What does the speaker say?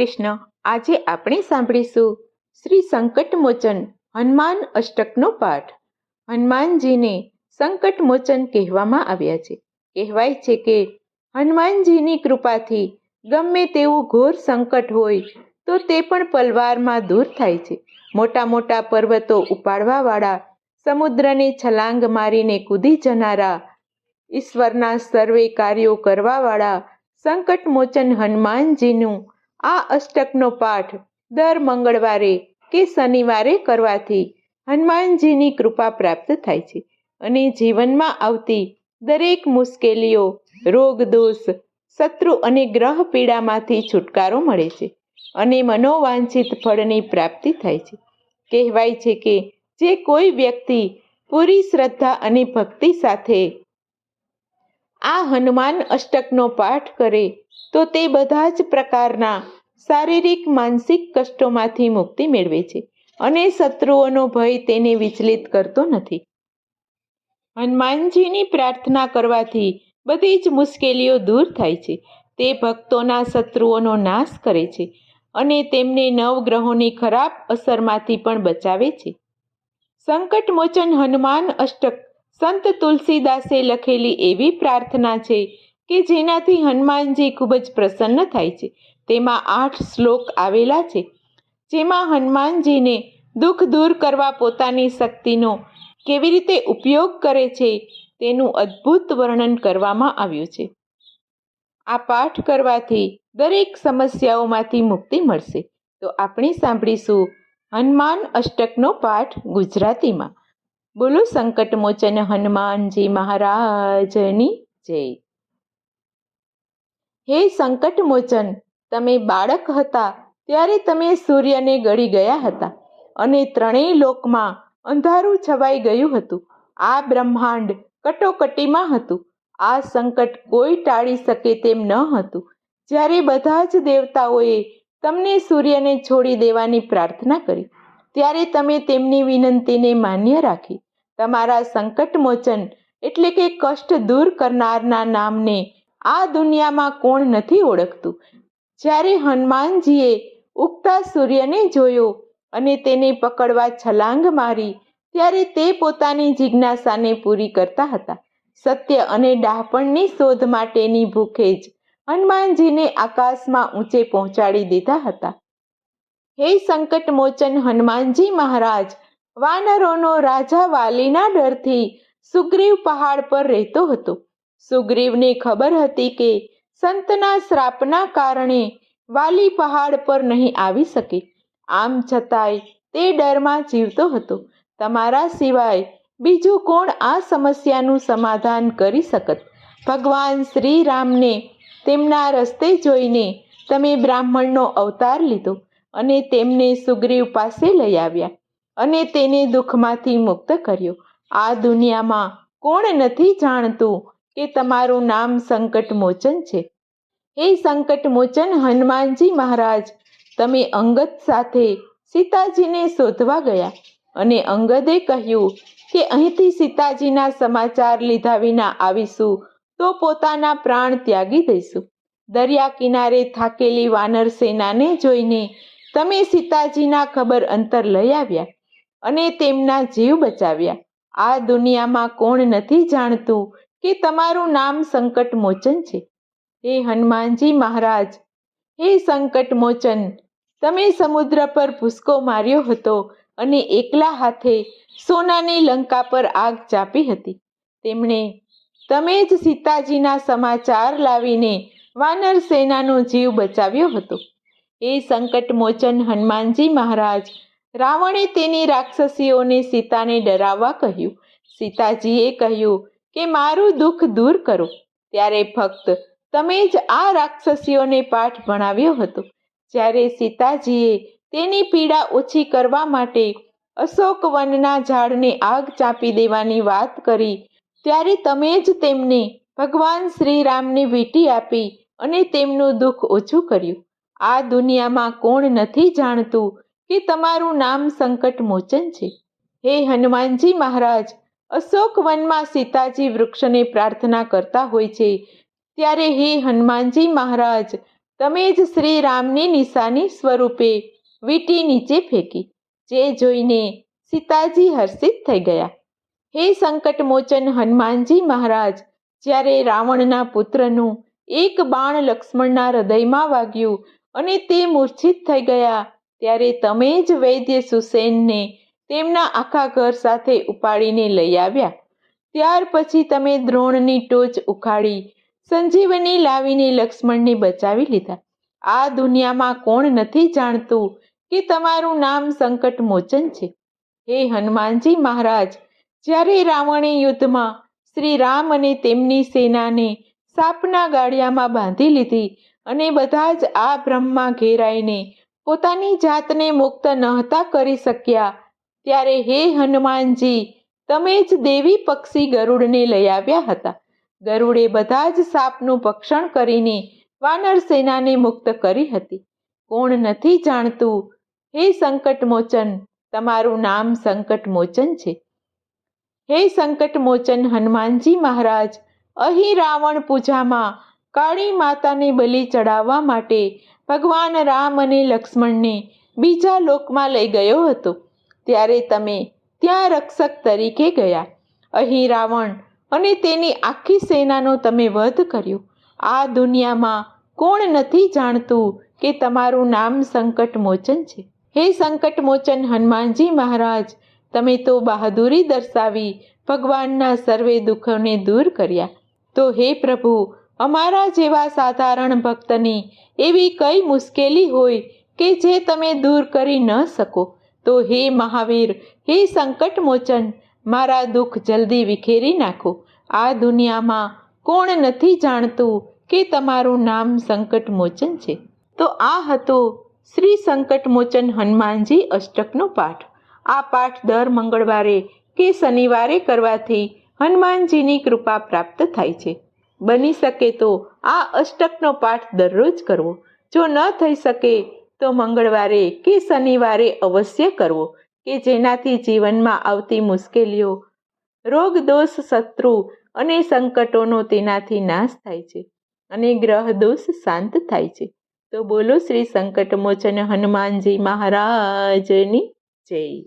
કૃષ્ણ, આજે આપણે સાંભળીશું શ્રી સંકટમોચન હનુમાન અષ્ટકનો પાઠ. હનુમાનજીને સંકટમોચન કહેવામાં આવ્યા છે. કહેવાય છે કે હનુમાનજીની કૃપાથી ગમે તેવું ઘોર સંકટ હોય તો તે પણ પલવારમાં દૂર થાય છે. મોટા મોટા પર્વતો ઉપાડવાવાળા, સમુદ્રને છલાંગ મારીને કૂદી જનારા, ઈશ્વરના સર્વે કાર્યો કરવાવાળા સંકટમોચન હનુમાનજીનું આ અષ્ટકનો પાઠ દર મંગળવારે કે શનિવારે કરવાથી હનુમાનજીની કૃપા પ્રાપ્ત થાય છે અને જીવનમાં આવતી દરેક મુશ્કેલીઓ, રોગ દોષ, શત્રુ અને ગ્રહ પીડામાંથી છુટકારો મળે છે અને મનોવાંછિત ફળની પ્રાપ્તિ થાય છે. કહેવાય છે કે જે કોઈ વ્યક્તિ પૂરી શ્રદ્ધા અને ભક્તિ સાથે આ હનુમાન અષ્ટકનો પાઠ કરે, તો તે બધા જ પ્રકારના શારીરિક, માનસિક કષ્ટોમાંથી મુક્તિ મેળવે છે અને શત્રુઓનો ભય તેને વિચલિત કરતો નથી. હનુમાનજીની પ્રાર્થના કરવાથી બધી જ મુશ્કેલીઓ દૂર થાય છે. તે ભક્તોના શત્રુઓનો નાશ કરે છે અને તેમને નવગ્રહોની ખરાબ અસરમાંથી પણ બચાવે છે. સંકટમોચન હનુમાન અષ્ટક સંત તુલસીદાસે લખેલી એવી પ્રાર્થના છે કે જેનાથી હનુમાનજી ખૂબ જ પ્રસન્ન થાય છે. તેમાં આઠ શ્લોક આવેલા છે. જેમાં હનુમાનજીને દુઃખ દૂર કરવા પોતાની શક્તિનો કેવી રીતે ઉપયોગ કરે છે તેનું અદ્ભુત વર્ણન કરવામાં આવ્યું છે. આ પાઠ કરવાથી દરેક સમસ્યાઓમાંથી મુક્તિ મળશે. તો આપણે સાંભળીશું હનુમાન અષ્ટકનો પાઠ ગુજરાતીમાં. બોલો સંકટમોચન હનુમાનજી મહારાજની જય. હે સંકટમોચન તમે બાળક હતા ત્યારે તમે સૂર્યને ગળી ગયા હતા અને ત્રણેય લોકમાં અંધારું છવાઈ ગયું હતું. આ બ્રહ્માંડ કટોકટીમાં હતું. આ સંકટ કોઈ ટાળી શકે તેમ ન હતું. જ્યારે બધા જ દેવતાઓએ તમને સૂર્યને છોડી દેવાની પ્રાર્થના કરી ત્યારે તમે તેમની વિનંતીને માન્ય રાખી. તમારા સંકટમોચન એટલે કે કષ્ટ દૂર કરનારના નામને આ દુનિયામાં કોણ નથી ઓળખતું. જ્યારે હનુમાનજીએ ઉગતા સૂર્યને જોયો અને તેને પકડવા છલાંગ મારી, ત્યારે તે પોતાની જિજ્ઞાસાને પૂરી કરતા હતા. સત્ય અને ડાહપણની શોધ માટેની ભૂખે જ હનુમાનજીને આકાશમાં ઊંચે પહોંચાડી દીધા હતા. હે સંકટમોચન હનુમાનજી મહારાજ, વાનરોનો રાજા વાલીના ડરથી સુગ્રીવ પહાડ પર રહેતો હતો. સુગ્રીવને ખબર હતી કે સંતના શ્રાપના કારણે વાલી પહાડ પર નહીં આવી શકે. આમ છતાંય તે ડરમાં જીવતો હતો. તમારા સિવાય બીજું કોણ આ સમસ્યાનું સમાધાન કરી શકત? ભગવાન શ્રી રામને તેમના રસ્તે જોઈને તમે બ્રાહ્મણનો અવતાર લીધો. અને તેમને સુગ્રીવ પાસે લઈ આવ્યા અને તેને દુઃખમાંથી મુક્ત કર્યો. આ દુનિયામાં કોણ નથી જાણતું કે તમારું નામ સંકટમોચન છે? હે સંકટમોચન હનુમાનજી મહારાજ, તમે અંગદ સાથે સીતાજીને શોધવા ગયા અને અંગદે કહ્યું કે અહીંથી સીતાજીના સમાચાર લીધા વિના આવીશું તો પોતાના પ્રાણ ત્યાગી દઈશું. દરિયા કિનારે થાકેલી વાનર સેનાને જોઈને તમે સીતાજીના ખબર અંતર લઈ આવ્યા અને તેમના જીવ બચાવ્યા. આ દુનિયામાં કોણ નથી જાણતું કે તમારું નામ સંકટ મોચન છે? હે હનુમાનજી મહારાજ, હે સંકટ મોચન તમે સમુદ્ર પર ભૂસકો માર્યો હતો અને એકલા હાથે સોનાની લંકા પર આગ ચાપી હતી. તેમણે, તમે જ સીતાજીના સમાચાર લાવીને વાનર સેનાનો જીવ બચાવ્યો હતો. એ સંકટમોચન હનુમાનજી મહારાજ. રાવણે તેની રાક્ષસીઓને સીતાને ડરાવવા કહ્યું. સીતાજીએ કહ્યું કે મારું દુઃખ દૂર કરો. ત્યારે ફક્ત તમે જ આ રાક્ષસીઓને પાઠ ભણાવ્યો હતો. જ્યારે સીતાજીએ તેની પીડા ઓછી કરવા માટે અશોક વનના ઝાડને આગ ચાંપી દેવાની વાત કરી, ત્યારે તમે જ તેમને ભગવાન શ્રીરામને વીંટી આપી અને તેમનું દુઃખ ઓછું કર્યું. આ દુનિયામાં કોણ નથી જાણતું કે તમારું નામ સંકટ મોચન છે? હે હનુમાનજી મહારાજ, અશોક વનમાં સીતાજી વૃક્ષને પ્રાર્થના કરતા હોય છે. ત્યારે હે હનુમાનજી મહારાજ, તમે જ શ્રી રામની નિશાની સ્વરૂપે વીંટી નીચે ફેંકી, જે જોઈને સીતાજી હર્ષિત થઈ ગયા. હે સંકટમોચન હનુમાનજી મહારાજ, જ્યારે રાવણના પુત્રનું એક બાણ લક્ષ્મણના હૃદયમાં વાગ્યું અને તે મૂર્છિત થઈ ગયા. ત્યારે તમે જ વૈદ્ય સુસેનને તેમના આખા ઘર સાથે ઉપાડીને લઈ આવ્યા. ત્યાર પછી તમે દ્રોણની ટોચ ઉખાડી, સંજીવની લાવીને લક્ષ્મણને બચાવી લીધા. આ દુનિયામાં કોણ નથી જાણતું કે તમારું નામ સંકટ મોચન છે. હે હનુમાનજી મહારાજ, જ્યારે રાવણે યુદ્ધમાં શ્રી રામ અને તેમની સેનાને સાપના ગાડિયામાં બાંધી લીધી અને બધા જ આ બ્રહ્મમાં ઘેરાઈને પોતાની જાતને મુક્ત નહોતા કરી શક્યા. ત્યારે હે હનુમાનજી, તમે જ દેવી પક્ષી ગરુડને લઈ આવ્યા હતા. ગરુડે બધા જ સાપનું ભક્ષણ કરીને વાનર સેનાને મુક્ત કરી હતી. કોણ નથી જાણતું? હે સંકટમોચન, તમારું નામ સંકટમોચન છે. હે સંકટમોચન હનુમાનજી મહારાજ, અહીં રાવણ પૂજામાં કાળી માતાને બલિ ચડાવવા માટે ભગવાન રામ અને લક્ષ્મણને બીજા લોકમાં લઈ ગયો હતો. ત્યારે તમે ત્યાં રક્ષક તરીકે ગયા. અહીં રાવણ અને તેની આખી સેનાનો તમે વધ કર્યો. આ દુનિયામાં કોણ નથી જાણતું કે તમારું નામ સંકટમોચન છે. હે સંકટમોચન હનુમાનજી મહારાજ, તમે તો બહાદુરી દર્શાવી ભગવાનના સર્વે દુઃખોને દૂર કર્યા. તો હે પ્રભુ અમારા જેવા સાધારણ ભક્તની એવી કઈ મુશ્કેલી હોય કે જે તમે દૂર કરી ન શકો? તો હે મહાવીર, હે સંકટમોચન, મારા દુઃખ જલ્દી વિખેરી નાખો. આ દુનિયામાં કોણ નથી જાણતું કે તમારું નામ સંકટમોચન છે? તો આ હતો શ્રી સંકટમોચન હનુમાનજી અષ્ટકનો પાઠ. આ પાઠ દર મંગળવારે કે શનિવારે કરવાથી હનુમાનજીની કૃપા પ્રાપ્ત થાય છે. બની શકે તો આ અષ્ટકનો પાઠ દરરોજ કરવો. જો ન થઈ શકે તો મંગળવારે કે શનિવારે અવશ્ય કરવો, કે જેનાથી જીવનમાં આવતી મુશ્કેલીઓ, રોગ દોષ શત્રુ અને સંકટોનો તેનાથી નાશ થાય છે અને ગ્રહ દોષ શાંત થાય છે. તો બોલો શ્રી સંકટમોચન હનુમાનજી મહારાજની જય.